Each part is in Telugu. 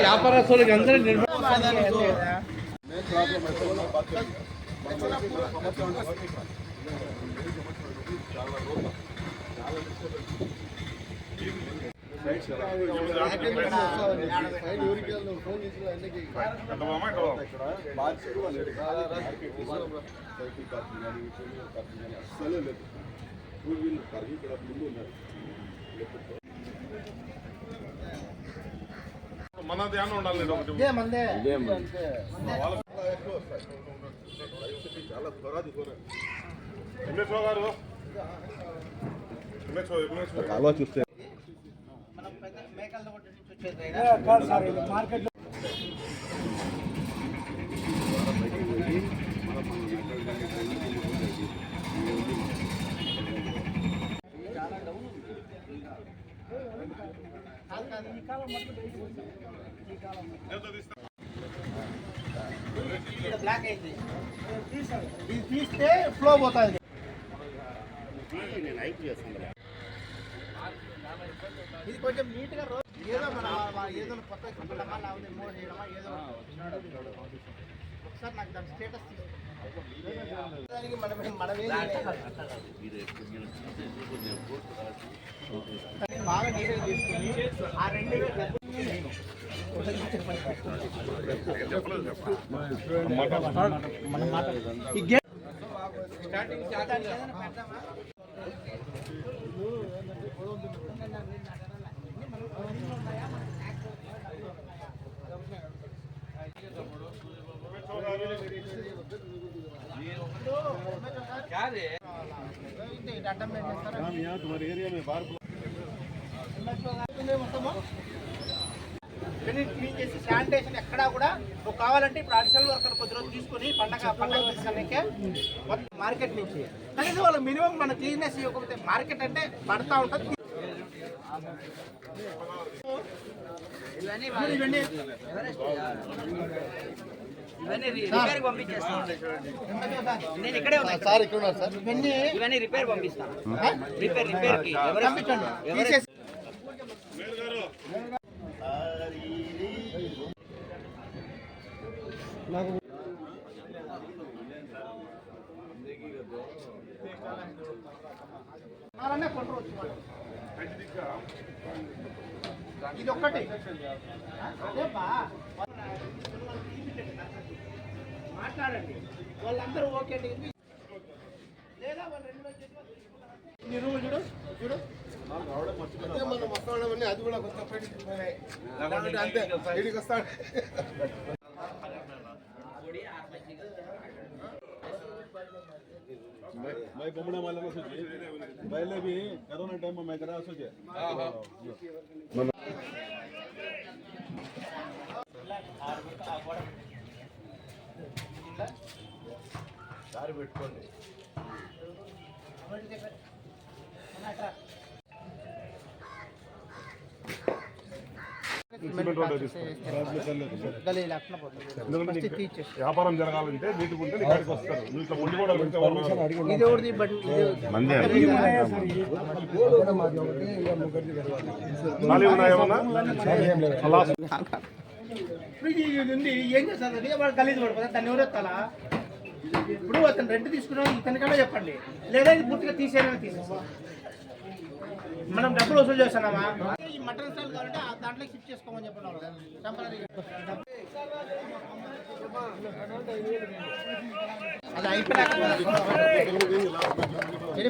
వ్యాపారస్తులకి అందరూ నిర్మాణం మన ధ్యానం ఉండాలి నేను ఒకటి ఎంఎస్ఓ గారు ఎంఎస్ఓ ఎంఎస్ఓ బ్లాక్ అయింది ఇది తీస్తే ఫ్లో పోతుంది ఇది కొంచెం నీట్గా రోజు ఏదో మన ఏదో కొత్త చెప్పడమా లేకపోతే మోడ్ చేయడమా ఏదో ఒకసారి నాకు దాని స్టేటస్ దానికి మనం మనమే బాగా నీట్గా తీసుకుని ఆ రెండు వేలు ఈ గేట్ స్టార్టింగ్ క్లీన్ చేసి శానిటేషన్ ఎక్కడా కూడా నువ్వు కావాలంటే ఇప్పుడు అడిషనల్ వర్కర్ కొద్ది రోజులు తీసుకొని పండగ పండగ మొత్తం మార్కెట్ నుంచి కనీసం వాళ్ళు మినిమం మన క్లీన్నెస్ ఇవ్వకపోతే మార్కెట్ అంటే పడతా ఉంటుంది. ఇవన్నీ ఇవన్నీ ఇవన్నీ రిపేర్ పంపించేస్తాను నేను ఇక్కడే ఉన్నాను సార్ ఇక్కడ ఉన్నారు సార్. ఇవన్నీ ఇవన్నీ రిపేర్ పంపిస్తాను రిపేర్ రిపేర్కి ఎవరు పంపించండి ఇది ఒక్కటి మాట్లాడండి వాళ్ళందరూ ఓకే అండి లేదా వాళ్ళు రెండు చూడు చూడు మనం వస్తామని అది కూడా కొంచెం బయటికి పోయినాయి. లేకపోతే అంతే బయటికి వస్తాడు मैं बमड़ा वाला ना सोचे पहले भी कोरोना टाइम में मैं करा सोचे గలీ లేకుండా వ్యాపారం జరగాలంటే నీటిగా ఉంటే నీ కాడికి వస్తారు. ఇట్లా ముందు కూడా ఖాళీ ఉంది. ఏం చేస్తారు? వాడు గలీజ్ పడిపోతుంది దాన్ని ఎవరు ఎత్తాలా? ఇప్పుడు అతను రెంట్ తీసుకున్నాం ఇతనికన్నా చెప్పండి. లేదా ఇది పూర్తిగా తీసేయాలని తీసేసి. మనం డబ్బులు వసూలు చేస్తున్నామా? మటన్ స్టాల్ కావాలంటే ఆ దాంట్లో షిఫ్ట్ చేసుకోమని చెప్పండి టెంపరీ అది అయిపోయినాక ఇది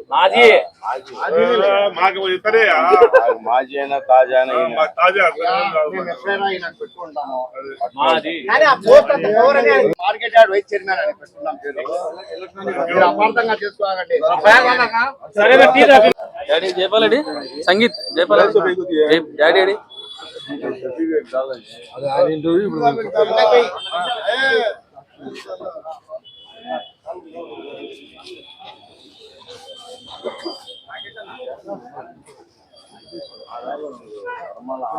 మాజీ. మాకు ఇతరే అయినా తాజా తాజా. మార్కెట్ యార్డ్ వైస్ చైర్మన్ అని పెట్టుకున్నాం పేరు. మీరు అపార్థంగా చేసుకోవాలండి. సరే టీ తాపి డాడీ జయపాలడి సంగీత్ జయపాల్ డాడీ అడి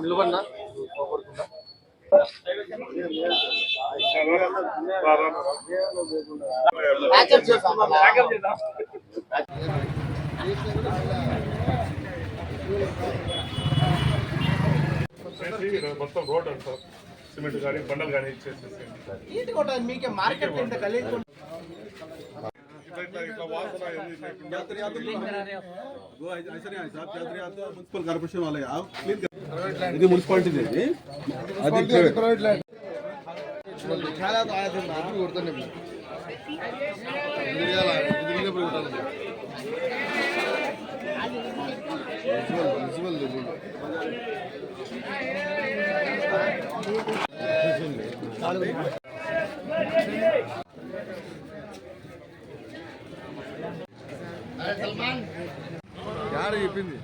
నిలబడినా? మొత్తం రోడ్ అంతా సిమెంట్ కానీ బండలు కానీ ఇచ్చేసేసి మీకే మార్కెట్ ఇంత గలీజ్ ఇట్లా ఇట్లా ఇట్లా వాసన యాత్ర యాత్ర మున్సిపల్ కార్పొరేషన్ వాళ్ళ ఇది మున్సిపాలిటీ అది మున్సిపల్ మున్సిపల్ జరిగింది.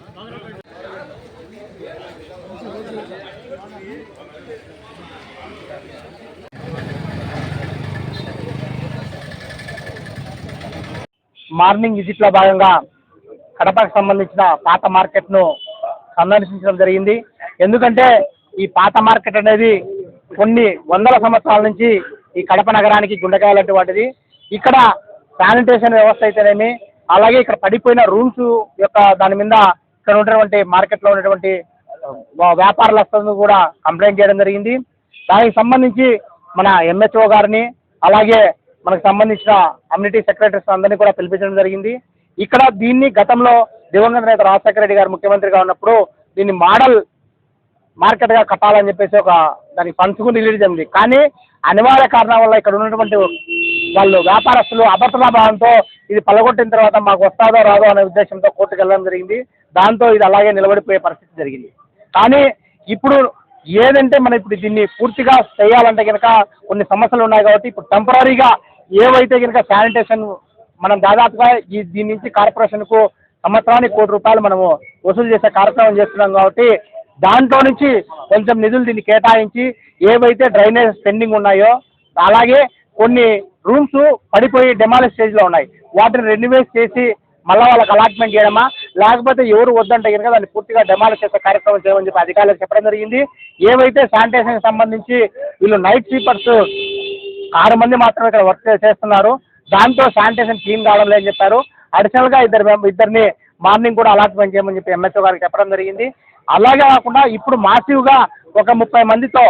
మార్నింగ్ విజిట్లో భాగంగా కడపకు సంబంధించిన పాత మార్కెట్ను సందర్శించడం జరిగింది. ఎందుకంటే ఈ పాత మార్కెట్ అనేది కొన్ని వందల సంవత్సరాల నుంచి ఈ కడప నగరానికి గుండెకాయ లాంటి వాటిది ఇక్కడ శానిటేషన్ వ్యవస్థ అయితేనేమి అలాగే ఇక్కడ పడిపోయిన రూమ్స్ యొక్క దాని మీద ఇక్కడ ఉన్నటువంటి మార్కెట్లో ఉన్నటువంటి వా- కూడా కంప్లైంట్ చేయడం జరిగింది. దానికి సంబంధించి మన ఎంహెచ్ఓ గారిని అలాగే మనకు సంబంధించిన కమ్యూనిటీ సెక్రటరీస్ అందరినీ కూడా పిలిపించడం జరిగింది. ఇక్కడ దీన్ని గతంలో దివంగత నేత రాజశేఖర రెడ్డి గారు ముఖ్యమంత్రిగా ఉన్నప్పుడు దీన్ని మోడల్ మార్కెట్గా కట్టాలని చెప్పేసి ఒక దానికి ఫండ్స్ కూడా రిలీజ్ అయింది కానీ అనివార్య కారణాల వల్ల ఇక్కడ ఉన్నటువంటి వాళ్ళు వ్యాపారస్తులు అభద్రతా భావంతో ఇది పలగొట్టిన తర్వాత మాకు వస్తాదో రాదో అనే ఉద్దేశంతో కోర్టుకు వెళ్ళడం జరిగింది. దాంతో ఇది అలాగే నిలబడిపోయే పరిస్థితి జరిగింది. కానీ ఇప్పుడు ఏదంటే మనం ఇప్పుడు దీన్ని పూర్తిగా చేయాలంటే కనుక కొన్ని సమస్యలు ఉన్నాయి కాబట్టి ఇప్పుడు టెంపరీగా ఏవైతే కనుక శానిటేషన్ మనం దాదాపుగా ఈ దీని నుంచి కార్పొరేషన్కు సంవత్సరానికి కోటి రూపాయలు మనము వసూలు చేసే కార్యక్రమం చేస్తున్నాం కాబట్టి దాంట్లో నుంచి కొంచెం నిధులు దీన్ని కేటాయించి ఏవైతే డ్రైనేజ్ పెండింగ్ ఉన్నాయో అలాగే కొన్ని రూమ్స్ పడిపోయి డెమాలిష్ స్టేజ్లో ఉన్నాయి. వాటిని రెన్యువేట్ చేసి మళ్ళీ వాళ్ళకి అలాట్మెంట్ చేయడమా? లేకపోతే ఎవరు వద్దంటే కనుక దాన్ని పూర్తిగా డెమాలిష్ చేసే కార్యక్రమం చేయమని చెప్పి అధికారులకు చెప్పడం జరిగింది. ఏవైతే శానిటేషన్ సంబంధించి వీళ్ళు నైట్ స్వీపర్స్ ఆరు మంది మాత్రమే ఇక్కడ వర్క్ చేస్తున్నారు. దాంతో శానిటేషన్ క్లీన్ కావడం లేదని చెప్పారు. అడిషనల్గా ఇద్దరు ఇద్దరిని మార్నింగ్ కూడా అలాట్మెంట్ చేయమని చెప్పి ఎంఎస్ఓ గారికి చెప్పడం జరిగింది. అలాగే కాకుండా ఇప్పుడు మాసివ్గా ఒక ముప్పై మందితో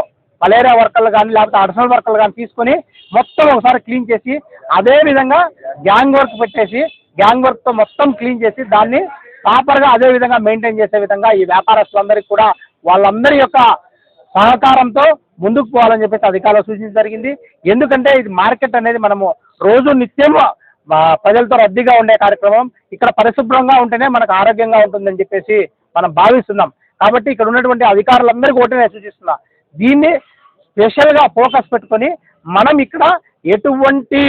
మలేరియా వర్కర్లు కానీ లేకపోతే అడిషనల్ వర్కర్లు కానీ తీసుకొని మొత్తం ఒకసారి క్లీన్ చేసి అదే విధంగా గ్యాంగ్ వర్క్ పెట్టేసి గ్యాంగ్ వర్క్తో మొత్తం క్లీన్ చేసి దాన్ని ప్రాపర్గా అదే విధంగా మెయింటైన్ చేసే విధంగా ఈ వ్యాపారస్తులందరికీ కూడా వాళ్ళందరి యొక్క సహకారంతో ముందుకు పోవాలని చెప్పేసి అధికారులు సూచించడం జరిగింది. ఎందుకంటే ఇది మార్కెట్ అనేది మనము రోజు నిత్యం ప్రజలతో రద్దీగా ఉండే కార్యక్రమం. ఇక్కడ పరిశుభ్రంగా ఉంటేనే మనకు ఆరోగ్యంగా ఉంటుందని చెప్పేసి మనం భావిస్తున్నాం. కాబట్టి ఇక్కడ ఉన్నటువంటి అధికారులందరికీ ఒకటే నేను సూచిస్తున్నా. దీన్ని స్పెషల్గా ఫోకస్ పెట్టుకొని మనం ఇక్కడ ఎటువంటి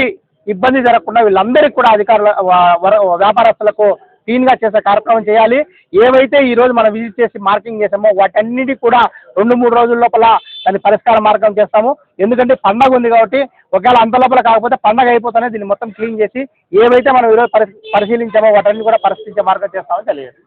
ఇబ్బంది జరగకుండా వీళ్ళందరికీ కూడా అధికారుల వ్యాపారస్తులకు క్లీన్గా చేసే కార్యక్రమం చేయాలి. ఏవైతే ఈరోజు మనం విజిట్ చేసి మార్కింగ్ చేసామో వాటన్నిటి కూడా రెండు మూడు రోజుల లోపల దాన్ని పరిష్కార మార్గం చేస్తాము. ఎందుకంటే పండగ ఉంది కాబట్టి ఒకవేళ అంత లోపల కాకపోతే పండగ అయిపోతేనే దీన్ని మొత్తం క్లీన్ చేసి ఏవైతే మనం ఈరోజు పరి పరిశీలించామో వాటన్ని కూడా పరిశీలించే మార్గం చేస్తామని తెలియదు